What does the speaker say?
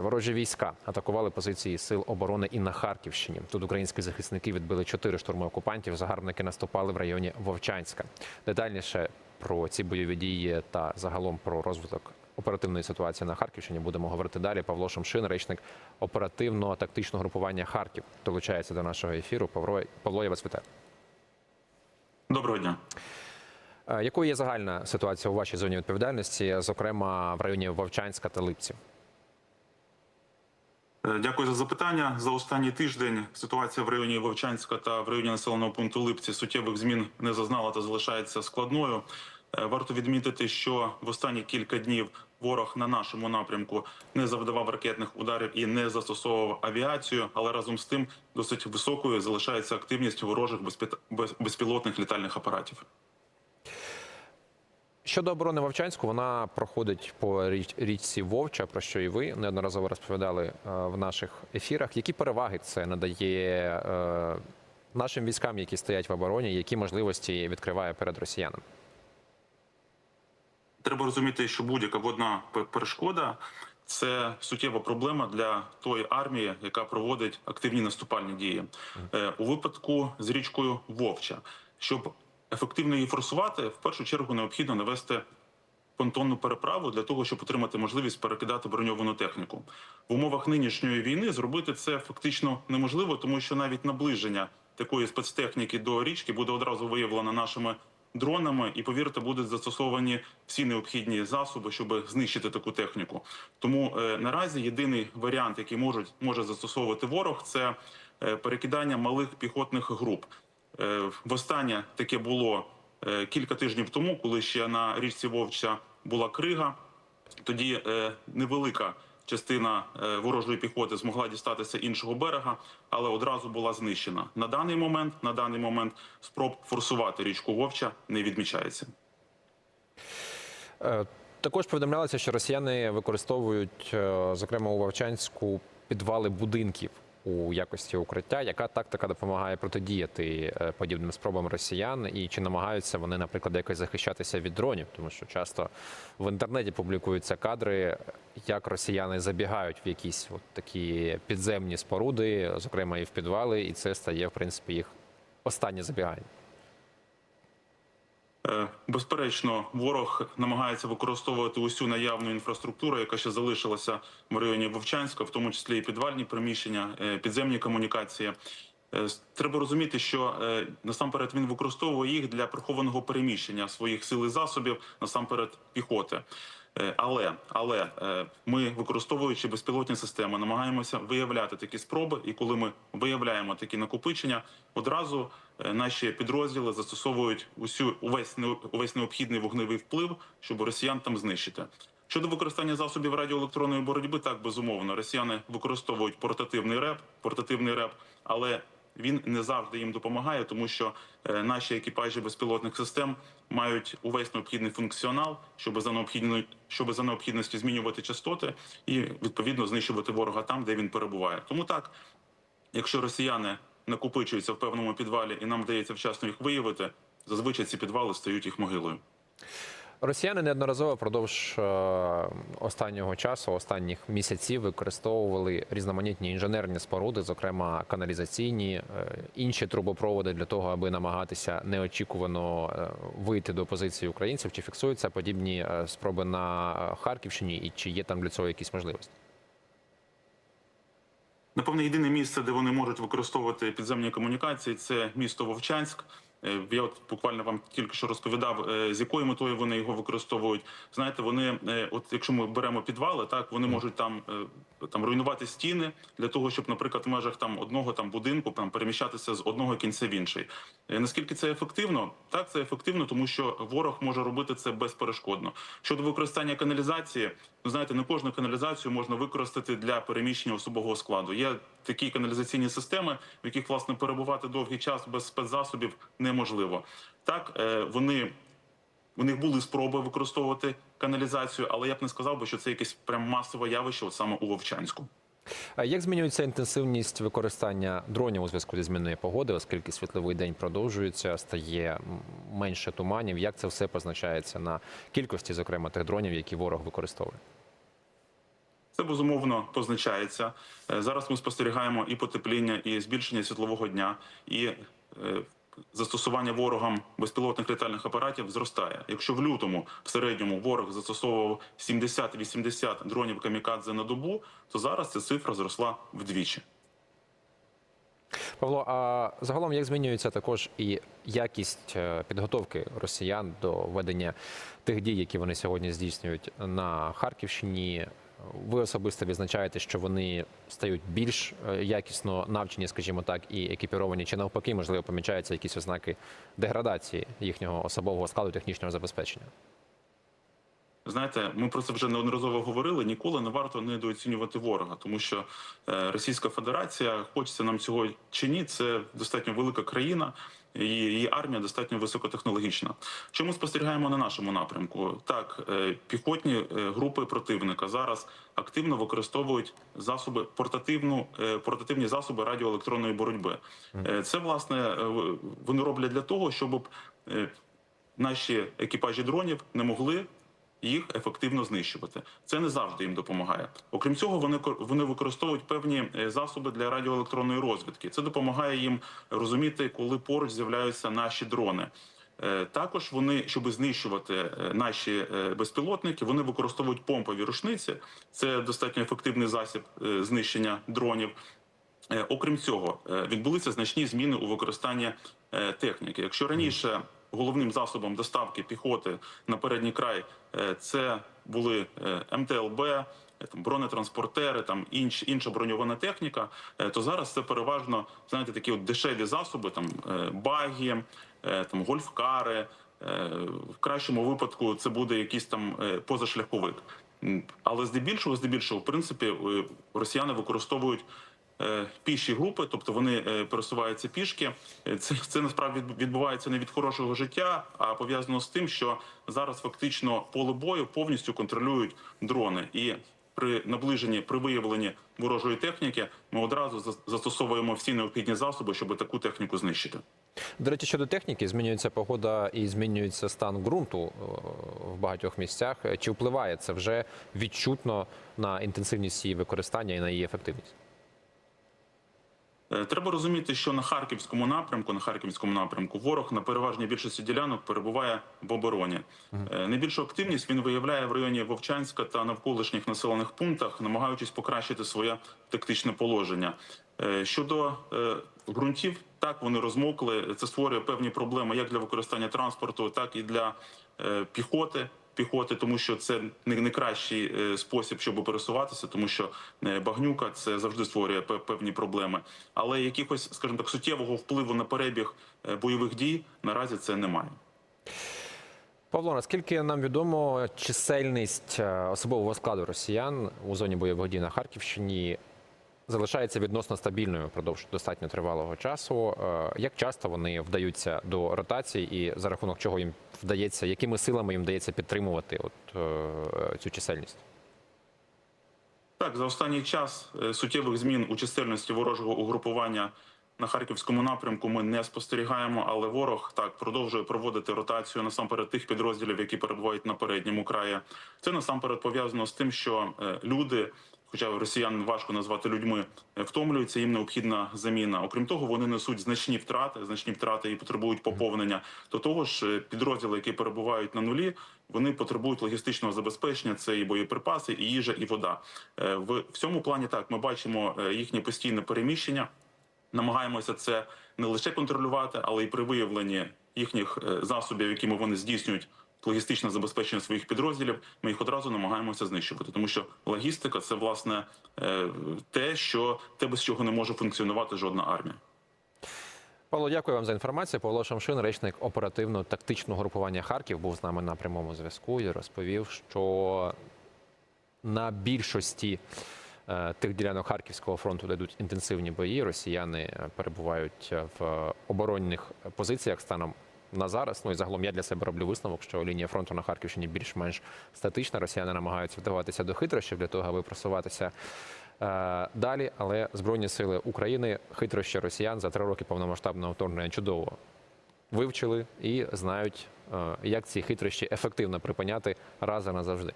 Ворожі війська атакували позиції сил оборони і на Харківщині. Тут українські захисники відбили чотири штурми окупантів. Загарбники наступали в районі Вовчанська. Детальніше про ці бойові дії та загалом про розвиток оперативної ситуації на Харківщині будемо говорити далі. Павло Шумшин, речник оперативного тактичного групування Харків, долучається до нашого ефіру. Павло, Павло, я вас вітаю. Доброго дня. Е, Якою є загальна ситуація у вашій зоні відповідальності, зокрема в районі Вовчанська та Липці? Е, Дякую за запитання. За останній тиждень ситуація в районі Вовчанська та в районі населеного пункту Липці суттєвих змін не зазнала та залишається складною. Е, Варто відмітити, що в останні кілька днів ворог на нашому напрямку не завдавав ракетних ударів і не застосовував авіацію, але разом з тим досить високою залишається активність ворожих безпі- безпілотних літальних апаратів. Щодо оборони Вовчанську, вона проходить по річ- річці Вовча, про що і ви неодноразово розповідали е, в наших ефірах. Які переваги це надає е, нашим військам, які стоять в обороні, які можливості відкриває перед росіянами? Треба розуміти, що будь-яка водна пе- перешкода це суттєва проблема для тої армії, яка проводить активні наступальні дії. Е, У випадку з річкою Вовча, щоб ефективно її форсувати, в першу чергу необхідно навести понтонну переправу для того, щоб отримати можливість перекидати броньовану техніку. В умовах нинішньої війни зробити це фактично неможливо, тому що навіть наближення такої спецтехніки до річки буде одразу виявлено нашими дронами, і повірте, будуть застосовані всі необхідні засоби, щоб знищити таку техніку. Тому е, наразі єдиний варіант, який можуть може застосовувати ворог, це е, перекидання малих піхотних груп. Е, Востаннє таке було е, кілька тижнів тому, коли ще на річці Вовча була крига. Тоді е, невелика частина ворожої піхоти змогла дістатися іншого берега, але одразу була знищена. На даний момент, на даний момент, спроб форсувати річку Вовча не відмічається. Також повідомлялося, що росіяни використовують, зокрема у Вовчанську, підвали будинків у якості укриття. Яка тактика допомагає протидіяти е, подібним спробам росіян? І чи намагаються вони, наприклад, якось захищатися від дронів? Тому що часто в інтернеті публікуються кадри, як росіяни забігають в якісь от такі підземні споруди, зокрема і в підвали, і це стає в принципі їх останнє забігання. Е, Безперечно, ворог намагається використовувати усю наявну інфраструктуру, яка ще залишилася в районі Вовчанська, в тому числі і підвальні приміщення, е, підземні комунікації. Е, Треба розуміти, що насамперед він використовує їх для прихованого переміщення своїх сил і засобів, насамперед піхоти. Але але ми, використовуючи безпілотні системи, намагаємося виявляти такі спроби. І коли ми виявляємо такі накопичення, одразу наші підрозділи застосовують усю увесь увесь необхідний вогневий вплив, щоб росіян там знищити. Щодо використання засобів радіоелектронної боротьби, так безумовно, росіяни використовують портативний реп, портативний реп, але він не завжди їм допомагає, тому що е, наші екіпажі безпілотних систем мають увесь необхідний функціонал, щоб за необхідно, щоб за необхідності змінювати частоти і відповідно знищувати ворога там, де він перебуває. Тому так, якщо росіяни накопичуються в певному підвалі і нам вдається вчасно їх виявити, зазвичай ці підвали стають їх могилою. Росіяни неодноразово впродовж е, останнього часу, останніх місяців, використовували різноманітні інженерні споруди, зокрема каналізаційні, е, інші трубопроводи для того, аби намагатися неочікувано е, вийти до позиції українців. Чи фіксуються подібні спроби на Харківщині, і чи є там для цього якісь можливості? Напевне, єдине місце, де вони можуть використовувати підземні комунікації, це місто Вовчанськ. Е, Я от буквально вам тільки що розповідав, е, з якою метою вони його використовують. Знаєте, вони, е, от якщо ми беремо підвали, так вони можуть там, там руйнувати стіни для того, щоб, наприклад, в межах там одного там будинку там переміщатися з одного кінця в інший. Наскільки це ефективно? Так, це ефективно, тому що ворог може робити це безперешкодно. Щодо використання каналізації, ну знаєте, не кожну каналізацію можна використати для переміщення особового складу. Є такі каналізаційні системи, в яких власне перебувати довгий час без спецзасобів неможливо. Так е, вони. У них були спроби використовувати каналізацію, але я б не сказав би, що це якесь прям масове явище, от саме у Вовчанську. Як змінюється інтенсивність використання дронів у зв'язку зі зміною погоди, оскільки світловий день продовжується, стає менше туманів? Як це все позначається на кількості, зокрема тих дронів, які ворог використовує? Це безумовно позначається. Е, Зараз ми спостерігаємо і потепління, і збільшення світлового дня, і е, застосування ворогам безпілотних літальних апаратів зростає. Якщо в лютому в середньому ворог застосовував 70-80 дронів камікадзе на добу, то зараз ця цифра зросла вдвічі. Павло, а загалом як змінюється також і якість е, підготовки росіян до ведення тих дій, які вони сьогодні здійснюють на Харківщині? Ви особисто відзначаєте, що вони стають більш е, якісно навчені, скажімо так, і екіпіровані, чи навпаки, можливо, помічаються якісь ознаки деградації їхнього особового складу технічного забезпечення? Знаєте, ми про це вже неодноразово говорили. Ніколи не варто недооцінювати ворога, тому що е, Російська Федерація, хочеться нам цього чи ні, це достатньо велика країна. Її армія достатньо високотехнологічна. Що ми спостерігаємо на нашому напрямку? Так, е, піхотні е, групи противника зараз активно використовують засоби портативну е, портативні засоби радіоелектронної боротьби. Це власне вони роблять для того, щоб наші екіпажі дронів не могли їх ефективно знищувати. Це не завжди їм допомагає. Окрім цього, вони вони використовують певні е, засоби для радіоелектронної розвідки. Це допомагає їм розуміти, коли поруч з'являються наші дрони. Е, Також вони, щоб знищувати е, наші безпілотники, вони використовують помпові рушниці. Це достатньо ефективний засіб знищення дронів. Окрім цього, відбулися значні зміни у використанні техніки. Якщо раніше головним засобом доставки піхоти на передній край е, це були е, МТЛБ, е, там бронетранспортери, там інш, інша броньована техніка, то зараз це переважно знаєте такі от дешеві засоби, там баги, е, там гольфкари. В кращому випадку це буде якийсь там позашляховик. Але здебільшого, здебільшого, в принципі, росіяни використовують піші групи, тобто вони е, пересуваються пішки. Е, Це, це насправді відбувається не від хорошого життя, а пов'язано з тим, що зараз фактично поле бою повністю контролюють дрони. І при наближенні, при виявленні ворожої техніки, ми одразу зас- застосовуємо всі необхідні засоби, щоб таку техніку знищити. До речі, щодо техніки, змінюється погода і змінюється стан ґрунту е, в багатьох місцях. Чи впливає це вже відчутно на інтенсивність її використання і на її ефективність? Е, Треба розуміти, що на харківському напрямку, на харківському напрямку, ворог на переважній більшості ділянок перебуває в обороні. Е, Найбільшу активність він виявляє в районі Вовчанська та навколишніх населених пунктах, намагаючись покращити своє тактичне положення. Е, Щодо ґрунтів, так вони розмокли. Це створює певні проблеми як для використання транспорту, так і для піхоти. Піхоти, тому що це не, кращий е, спосіб, щоб пересуватися, тому що е, багнюка це завжди створює пе- певні проблеми. Але якихось, скажімо так, суттєвого впливу на перебіг е, бойових дій наразі це немає. Павло, наскільки нам відомо, чисельність особового складу росіян у зоні бойових дій на Харківщині залишається відносно стабільною впродовж достатньо тривалого часу. Е, Як часто вони вдаються до ротації, і за рахунок чого їм вдається, якими силами їм вдається підтримувати от е, цю чисельність? Так, за останній час е, суттєвих змін у чисельності ворожого угрупування на харківському напрямку ми не спостерігаємо, але ворог так продовжує проводити ротацію насамперед тих підрозділів, які перебувають на передньому краї. Це насамперед пов'язано з тим, що люди. Хоча росіян важко назвати людьми, е, втомлюються, їм необхідна заміна. Окрім того, вони несуть значні втрати, значні втрати і потребують поповнення. До того ж, е, підрозділи, які перебувають на нулі, вони потребують логістичного забезпечення. Це і боєприпаси, і їжа, і вода. Е, В цьому плані так ми бачимо їхнє постійне переміщення. Намагаємося це не лише контролювати, але й при виявленні їхніх засобів, якими вони здійснюють логістичне забезпечення своїх підрозділів. Ми їх одразу намагаємося знищувати, тому що логістика це власне е, те, що те без чого не може функціонувати жодна армія. Павло, дякую вам за інформацію. Павло Шамшин, речник оперативно-тактичного групування Харків, був з нами на прямому зв'язку і розповів, що на більшості е, тих ділянок Харківського фронту, де йдуть інтенсивні бої, росіяни перебувають в оборонних позиціях станом на зараз. Ну і загалом я для себе роблю висновок, що лінія фронту на Харківщині більш-менш статична. Росіяни намагаються вдаватися до хитрощів для того, аби просуватися е, далі. Але збройні сили України хитрощі росіян за три роки повномасштабного вторгнення чудово вивчили і знають, е, як ці хитрощі ефективно припиняти раз і назавжди.